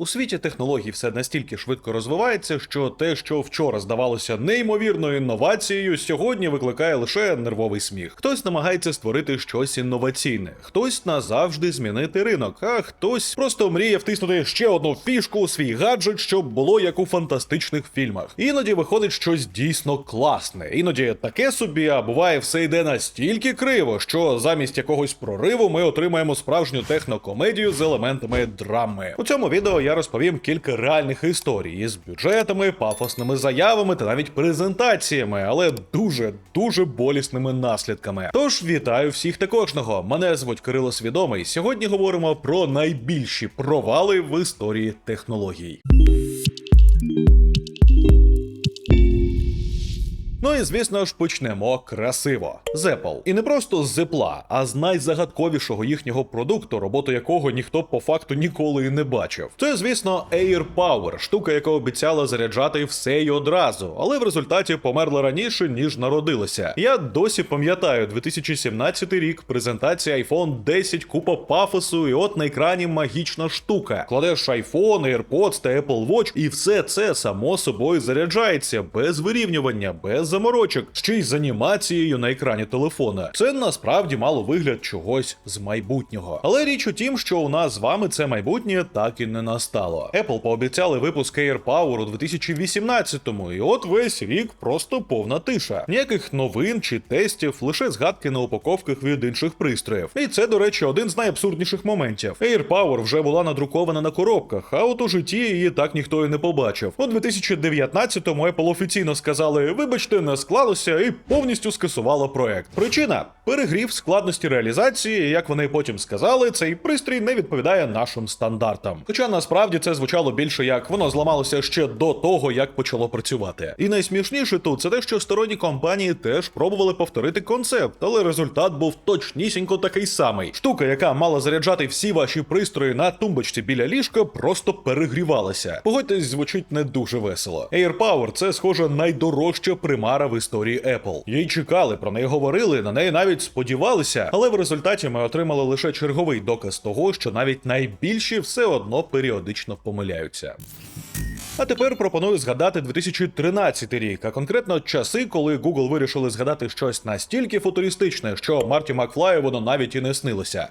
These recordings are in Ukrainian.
У світі технологій все настільки швидко розвивається, що те, що вчора здавалося неймовірною інновацією, сьогодні викликає лише нервовий сміх. Хтось намагається створити щось інноваційне, хтось назавжди змінити ринок, а хтось просто мріє втиснути ще одну фішку у свій гаджет, щоб було як у фантастичних фільмах. Іноді виходить щось дійсно класне, іноді таке собі, а буває все йде настільки криво, що замість якогось прориву ми отримаємо справжню технокомедію з елементами драми. У цьому відео я розповім кілька реальних історій із бюджетами, пафосними заявами та навіть презентаціями, але дуже дуже болісними наслідками. Тож вітаю всіх та кожного. Мене звуть Кирило Свідомий. Сьогодні говоримо про найбільші провали в історії технологій. Ну і звісно ж почнемо красиво з. І не просто з Apple, а з найзагадковішого їхнього продукту, роботу якого ніхто по факту ніколи і не бачив. Це, звісно, AirPower, штука, яка обіцяла заряджати все й одразу, але в результаті померла раніше, ніж народилася. Я досі пам'ятаю 2017 рік, презентація iPhone 10, купа пафосу, і от на екрані магічна штука. Кладеш iPhone, AirPods та Apple Watch, і все це само собою заряджається без вирівнювання, без заморочок, ще й з анімацією на екрані телефона. Це насправді мало вигляд чогось з майбутнього. Але річ у тім, що у нас з вами це майбутнє так і не настало. Apple пообіцяли випуск AirPower у 2018-му, і от весь рік просто повна тиша. Ніяких новин чи тестів, лише згадки на упаковках від інших пристроїв. І це, до речі, один з найабсурдніших моментів. AirPower вже була надрукована на коробках, а от у житті її так ніхто і не побачив. У 2019-му Apple офіційно сказали: вибачте, не склалося, і повністю скасувало проект. Причина перегрів складності реалізації. Як вони потім сказали, цей пристрій не відповідає нашим стандартам. Хоча насправді це звучало більше як воно зламалося ще до того, як почало працювати. І найсмішніше тут це те, що сторонні компанії теж пробували повторити концепт, але результат був точнісінько такий самий. Штука, яка мала заряджати всі ваші пристрої на тумбочці біля ліжка, просто перегрівалася. Погодьтесь, звучить не дуже весело. AirPower – це схоже найдорожча примара в історії Apple. Її чекали, про неї говорили, на неї навіть сподівалися, але в результаті ми отримали лише черговий доказ того, що навіть найбільші все одно періодично помиляються. А тепер пропоную згадати 2013 рік, а конкретно часи, коли Google вирішили згадати щось настільки футуристичне, що Марті Макфлаю воно навіть і не снилося.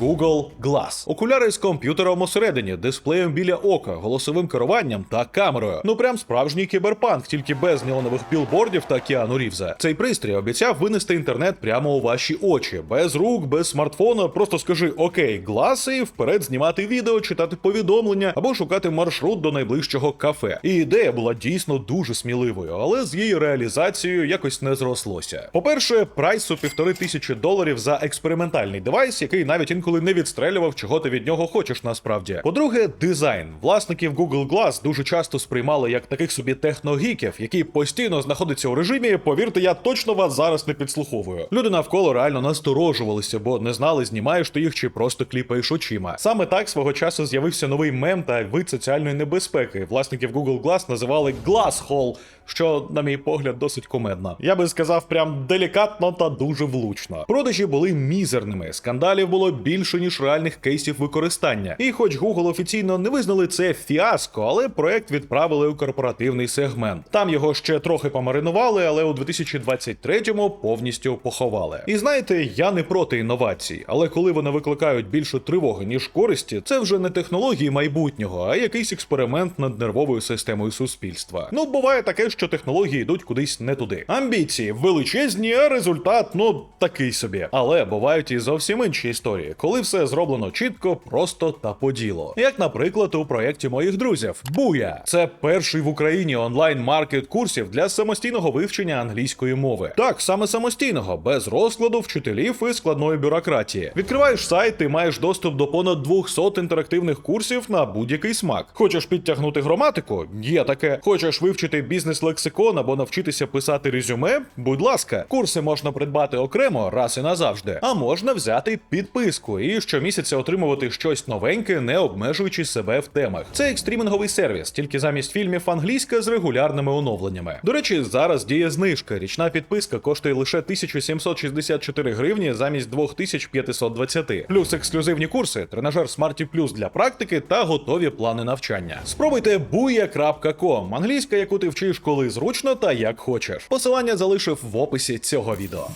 Google Glass. Окуляри з комп'ютером усередині, дисплеєм біля ока, голосовим керуванням та камерою. Ну прям справжній кіберпанк, тільки без неонових білбордів та Кіану Рівза. Цей пристрій обіцяв винести інтернет прямо у ваші очі, без рук, без смартфона. Просто скажи окей, глас і вперед знімати відео, читати повідомлення або шукати маршрут до найближчого кафе. І ідея була дійсно дуже сміливою, але з її реалізацією якось не зрослося. По-перше, прайсу півтори тисячі доларів за експериментальний девайс, який навіть інколи не відстрелював, чого ти від нього хочеш насправді. По-друге, дизайн. Власників Google Glass дуже часто сприймали як таких собі техногіків, які постійно знаходяться у режимі. Повірте, я точно вас зараз не підслуховую. Люди навколо реально насторожувалися, бо не знали, знімаєш ти їх чи просто кліпаєш очима. Саме так свого часу з'явився новий мем та вид соціальної небезпеки. Власників Google Glass називали Glass Hole, що, на мій погляд, досить кумедно. Я би сказав, прям делікатно та дуже влучно. Продажі були мізерними. Скандалів було більше ніж реальних кейсів використання. І хоч Google офіційно не визнали це фіаско, але проект відправили у корпоративний сегмент. Там його ще трохи помаринували, але у 2023-му повністю поховали. І знаєте, я не проти інновацій, але коли вони викликають більше тривоги ніж користі, це вже не технології майбутнього, а якийсь експеримент над нервовою системою суспільства. Ну буває таке, що технології йдуть кудись не туди. Амбіції величезні, а результат ну такий собі. Але бувають і зовсім інші історії, коли все зроблено чітко, просто та по ділу. Як, наприклад, у проєкті моїх друзів Буя. Це перший в Україні онлайн-маркет курсів для самостійного вивчення англійської мови. Так, саме самостійного, без розкладу вчителів і складної бюрократії. Відкриваєш сайт і маєш доступ до понад 200 інтерактивних курсів на будь-який смак. Хочеш підтягнути граматику? Є таке. Хочеш вивчити бізнес-лексикон або навчитися писати резюме? Будь ласка, курси можна придбати окремо раз і назавжди, а можна взяти підписку. Підписку і щомісяця отримувати щось новеньке, не обмежуючи себе в темах. Це екстрімінговий сервіс, тільки замість фільмів англійська з регулярними оновленнями. До речі, зараз діє знижка. Річна підписка коштує лише 1764 гривні замість 2520. Плюс ексклюзивні курси, тренажер Smarty Plus для практики та готові плани навчання. Спробуйте buya.com, англійська, яку ти вчиш коли зручно та як хочеш. Посилання залишив в описі цього відео.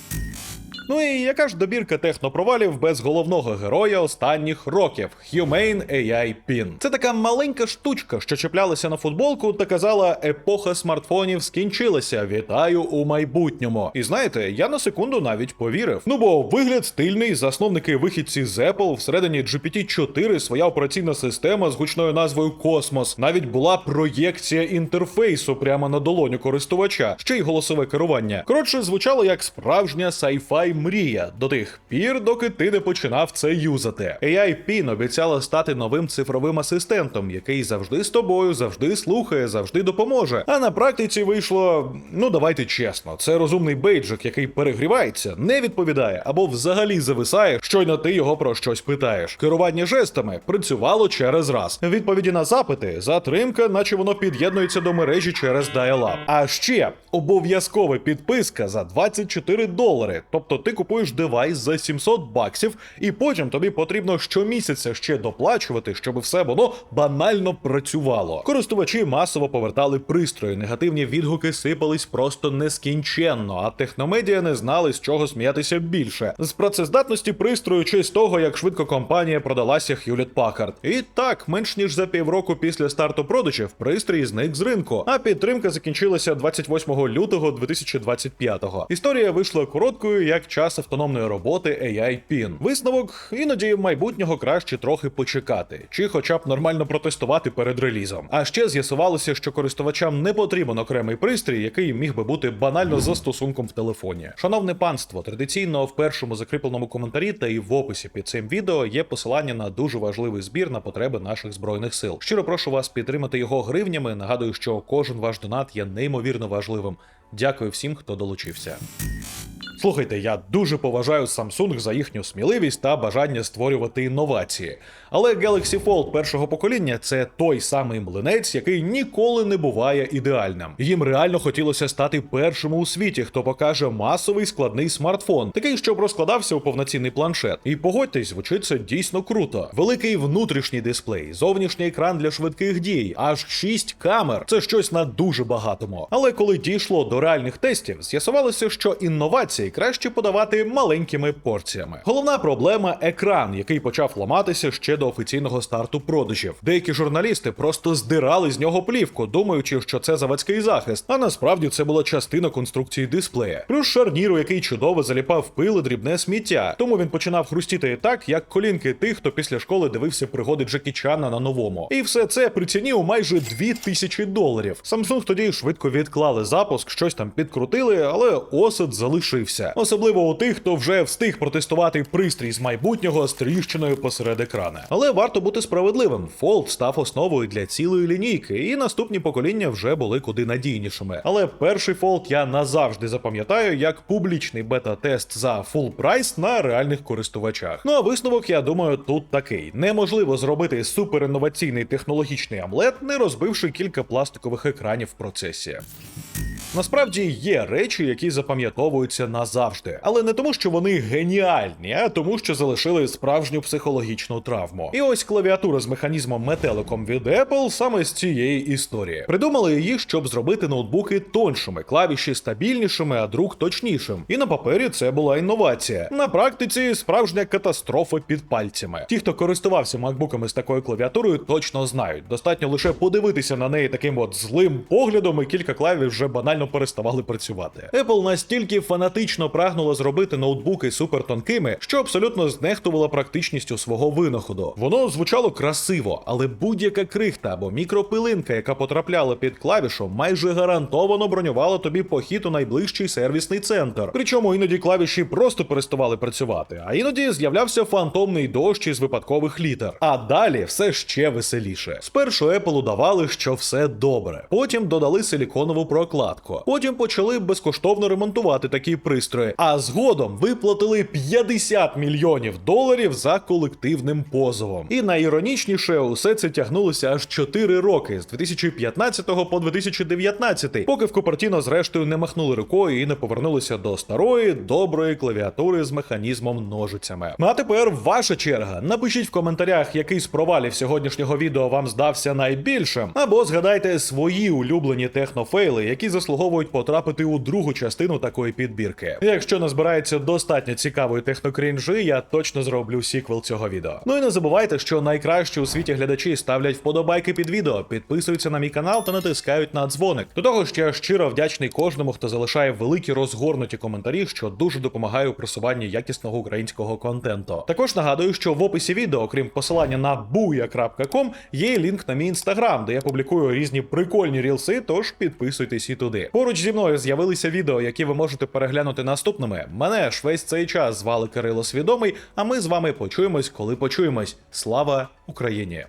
Ну і яка ж добірка технопровалів без головного героя останніх років Humane AI Pin. Це така маленька штучка, що чіплялася на футболку та казала: епоха смартфонів скінчилася. Вітаю у майбутньому. І знаєте, я на секунду навіть повірив. Ну бо вигляд стильний, засновники вихідці з Apple, всередині GPT-4 своя операційна система з гучною назвою Космос. Навіть була проєкція інтерфейсу прямо на долоню користувача, ще й голосове керування. Коротше, звучало як справжня мрія до тих пір, доки ти не починав це юзати. AI PIN обіцяла стати новим цифровим асистентом, який завжди з тобою, завжди слухає, завжди допоможе. А на практиці вийшло, ну давайте чесно, це розумний бейджик, який перегрівається, не відповідає або взагалі зависає, щойно ти його про щось питаєш. Керування жестами працювало через раз. Відповіді на запити, затримка, наче воно під'єднується до мережі через dial-up. А ще обов'язкова підписка за 24 долари. Тобто ти купуєш девайс за 700 баксів, і потім тобі потрібно щомісяця ще доплачувати, щоб все воно банально працювало. Користувачі масово повертали пристрої, негативні відгуки сипались просто нескінченно, а техномедіа не знали з чого сміятися більше. З працездатності пристрою чи з того, як швидко компанія продалася Hewlett Packard. І так, менш ніж за півроку після старту продажів, пристрій зник з ринку, а підтримка закінчилася 28 лютого 2025-го. Історія вийшла короткою, як час автономної роботи AI PIN. Висновок іноді майбутнього краще трохи почекати, чи хоча б нормально протестувати перед релізом. А ще з'ясувалося, що користувачам не потрібен окремий пристрій, який міг би бути банально застосунком в телефоні. Шановне панство, традиційно в першому закріпленому коментарі та і в описі під цим відео є посилання на дуже важливий збір на потреби наших збройних сил. Щиро прошу вас підтримати його гривнями. Нагадую, що кожен ваш донат є неймовірно важливим. Дякую всім, хто долучився. Слухайте, я дуже поважаю Samsung за їхню сміливість та бажання створювати інновації. Але Galaxy Fold першого покоління це той самий млинець, який ніколи не буває ідеальним. Їм реально хотілося стати першими у світі, хто покаже масовий складний смартфон, такий, щоб розкладався у повноцінний планшет. І погодьтесь, звучить це дійсно круто. Великий внутрішній дисплей, зовнішній екран для швидких дій, аж 6 камер. Це щось на дуже багатому. Але коли дійшло до реальних тестів, з'ясувалося, що інновації краще подавати маленькими порціями. Головна проблема екран, який почав ламатися ще до офіційного старту продажів. Деякі журналісти просто здирали з нього плівку, думаючи, що це заводський захист, а насправді це була частина конструкції дисплея. Плюс шарніру, який чудово заліпав пил і дрібне сміття. Тому він починав хрустіти так, як колінки тих, хто після школи дивився пригоди Джекі Чана на новому. І все це при ціні у майже 2000 доларів. Samsung тоді швидко відклали запуск, щось там підкрутили, але осад залишився. Особливо у тих, хто вже встиг протестувати пристрій з майбутнього з тріщиною посеред екрана. Але варто бути справедливим. Fold став основою для цілої лінійки, і наступні покоління вже були куди надійнішими. Але перший Fold я назавжди запам'ятаю як публічний бета-тест за full прайс на реальних користувачах. Ну а висновок, я думаю, тут такий: неможливо зробити суперінноваційний технологічний амлет, не розбивши кілька пластикових екранів в процесі. Насправді є речі, які запам'ятовуються назавжди, але не тому, що вони геніальні, а тому, що залишили справжню психологічну травму. І ось клавіатура з механізмом метеликом від Apple саме з цієї історії. Придумали її, щоб зробити ноутбуки тоншими, клавіші стабільнішими, а друк точнішим. І на папері це була інновація. На практиці справжня катастрофа під пальцями. Ті, хто користувався макбуками з такою клавіатурою, точно знають. Достатньо лише подивитися на неї таким от злим поглядом, і кілька клавіш вже банально переставали працювати. Apple настільки фанатично прагнула зробити ноутбуки супертонкими, що абсолютно знехтувала практичністю свого винаходу. Воно звучало красиво, але будь-яка крихта або мікропилинка, яка потрапляла під клавішу, майже гарантовано бронювала тобі похід у найближчий сервісний центр. Причому іноді клавіші просто переставали працювати, а іноді з'являвся фантомний дощ із випадкових літер. А далі все ще веселіше. Спершу Apple удавали, що все добре, потім додали силіконову прокладку. Легко. Потім почали безкоштовно ремонтувати такі пристрої, а згодом виплатили 50 мільйонів доларів за колективним позовом. І найіронічніше, усе це тягнулося аж 4 роки з 2015 по 2019, поки в Купертіно зрештою не махнули рукою і не повернулися до старої доброї клавіатури з механізмом ножицями. Ну а тепер ваша черга. Напишіть в коментарях, який з провалів сьогоднішнього відео вам здався найбільшим, або згадайте свої улюблені технофейли, які заслуговують потрапити у другу частину такої підбірки. Якщо назбирається достатньо цікавої технокрінжі, я точно зроблю сіквел цього відео. Ну і не забувайте, що найкращі у світі глядачі ставлять вподобайки під відео, підписуються на мій канал та натискають на дзвоник. До того ж, я щиро вдячний кожному, хто залишає великі розгорнуті коментарі, що дуже допомагає у просуванні якісного українського контенту. Також нагадую, що в описі відео, окрім посилання на buya.com, є лінк на мій інстаграм, де я публікую різні прикольні рілси, тож підписуйтесь і туди. Поруч зі мною з'явилися відео, які ви можете переглянути наступними. Мене ж весь цей час звали Кирило Свідомий, а ми з вами почуємось, коли почуємось. Слава Україні!